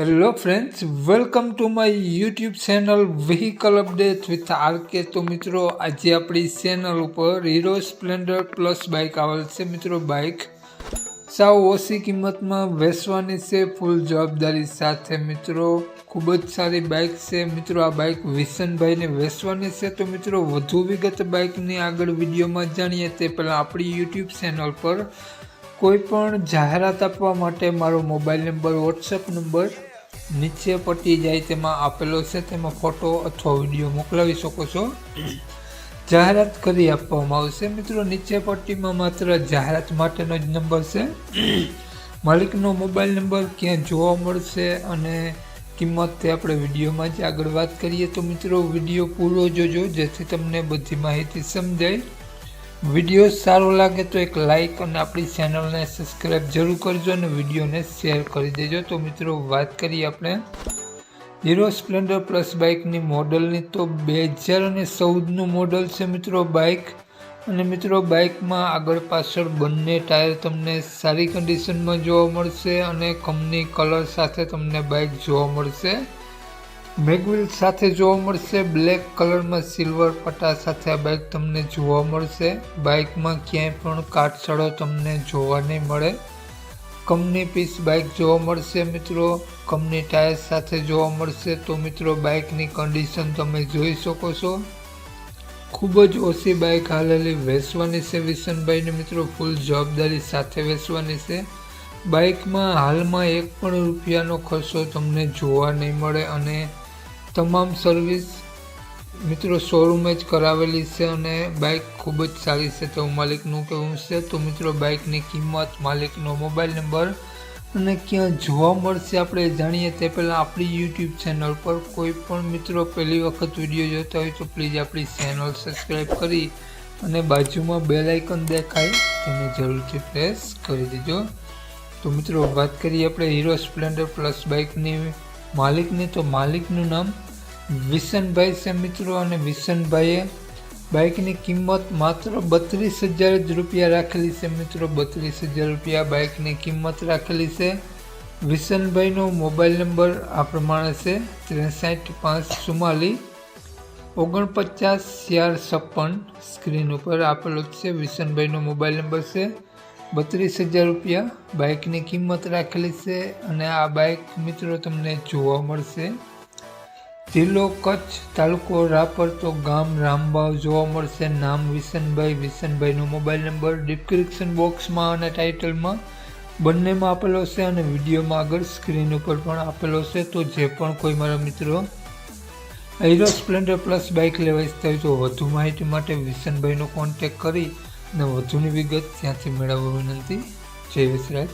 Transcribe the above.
Hello friends welcome to my YouTube channel vehicle update with RK તો મિત્રો, આજે આપણી ચેનલ ઉપર હીરો સ્પ્લેન્ડર પ્લસ બાઇક આવેલ છે. મિત્રો બાઇક સાવ ઓછી કિંમતમાં વેચવાની છે. ફૂલ જવાબદારી સાથે મિત્રો, ખૂબ જ સારી બાઇક છે. મિત્રો, આ બાઇક વિસનભાઈને વેચવાની છે. તો મિત્રો, વધુ વિગત બાઇકની આગળ વિડીયોમાં જાણીએ તે પહેલાં આપણી યુટ્યુબ ચેનલ પર કોઈ પણ જાહેરાત આપવા માટે મારો મોબાઈલ નંબર વોટ્સએપ નંબર નીચે પટ્ટી જાય તેમાં આપેલો છે, તેમાં ફોટો અથવા વીડિયો મોકલાવી શકો છો. જાહેરાત કરી આપવામાં આવશે. મિત્રો, નીચે પટ્ટીમાં માત્ર જાહેરાત માટેનો જ નંબર છે. માલિકનો મોબાઈલ નંબર ક્યાં જોવા મળશે અને કિંમત તે આપણે વિડીયોમાં જ આગળ વાત કરીએ. તો મિત્રો, વીડિયો પૂરો જોજો, જેથી તમને બધી માહિતી સમજાય. વીડિયો સારો લાગે તો એક લાઇક અને આપણી ચેનલને સબસ્ક્રાઈબ જરૂર કરજો અને વિડીયોને શેર કરી દેજો. તો મિત્રો, વાત કરીએ આપણે હીરો સ્પ્લેન્ડર પ્લસ બાઇકની મોડલની તો બે હજાર અને ચૌદનું મોડલ છે મિત્રો બાઇક અને મિત્રો બાઇકમાં આગળ પાછળ બંને ટાયર તમને સારી કન્ડિશનમાં જોવા મળશે અને કંપની કલર સાથે તમને બાઇક જોવા મળશે. મેગવિલ સાથે જોવા મળશે, બ્લેક કલરમાં સિલ્વર પટ્ટા સાથે આ બાઇક તમને જોવા મળશે. બાઇકમાં ક્યાંય પણ કાટસડો તમને જોવા નહીં મળે. કંપની પીસ બાઇક જોવા મળશે મિત્રો. કંપની ટાયર સાથે જોવા મળશે તો મિત્રો બાઇકની કન્ડિશન તમે જોઈ શકો છો. ખૂબ જ ઓછી બાઇક હાલેલી વેચવાની છે વિસનભાઈને મિત્રો. ફૂલ જવાબદારી સાથે વેચવાની છે. બાઇકમાં હાલમાં એક પણ રૂપિયાનો ખર્ચો તમને જોવા નહીં મળે અને તમામ સર્વિસ મિત્રો શોરૂમે જ કરાવેલી છે અને બાઇક ખૂબ જ સારી છે તો માલિકનું કહેવું છે. તો મિત્રો બાઇકની કિંમત, માલિકનો મોબાઈલ નંબર અને ક્યાં જોવા મળશે આપણે જાણીએ તે પહેલાં આપણી યુટ્યુબ ચેનલ પર કોઈ પણ મિત્રો પહેલી વખત વીડિયો જોતા હોય તો પ્લીઝ આપણી ચેનલ સબસ્ક્રાઈબ કરી અને બાજુમાં બેલ આઇકન દેખાય તેને જરૂરથી પ્રેસ કરી દેજો. તો મિત્રો વાત કરીએ આપણે હીરો સ્પ્લેન્ડર પ્લસ બાઇકની માલિકની. તો માલિકનું નામ વિસનભાઈ છે મિત્રો અને વિશનભાઈએ બાઇકની કિંમત માત્ર બત્રીસ હજાર જ રૂપિયા રાખેલી છે મિત્રો. બત્રીસ હજાર રૂપિયા બાઇકની કિંમત રાખેલી છે. વિશનભાઈનો મોબાઈલ નંબર આ પ્રમાણે છે. ત્રેસઠ પાંચ ચુમ્માલી ઓગણપચાસ ચાર છપ્પન સ્ક્રીન ઉપર આપેલો છે. વિશનભાઈનો મોબાઈલ નંબર છે. બત્રીસ હજાર રૂપિયા બાઇકની કિંમત રાખેલી છે અને આ બાઇક મિત્રો તમને જોવા મળશે. જિલ્લો કચ્છ તાલુકો રાપર તો ગામ રામબાવ જોવા મળશે. નામ વિસનભાઈ વિસનભાઈનો મોબાઈલ નંબર ડિસ્ક્રિપ્શન બોક્સમાં અને ટાઇટલમાં બંનેમાં આપેલો છે અને વિડીયોમાં આગળ સ્ક્રીન ઉપર પણ આપેલો છે. તો જે પણ કોઈ મારા મિત્રો હીરો સ્પ્લેન્ડર પ્લસ બાઇક લેવા ઈચ્છતા હોય તો વધુ માહિતી માટે વિસનભાઈનો કોન્ટેક કરી અને વધુની વિગત ત્યાંથી મેળવવા વિનંતી. જય વિસરાજ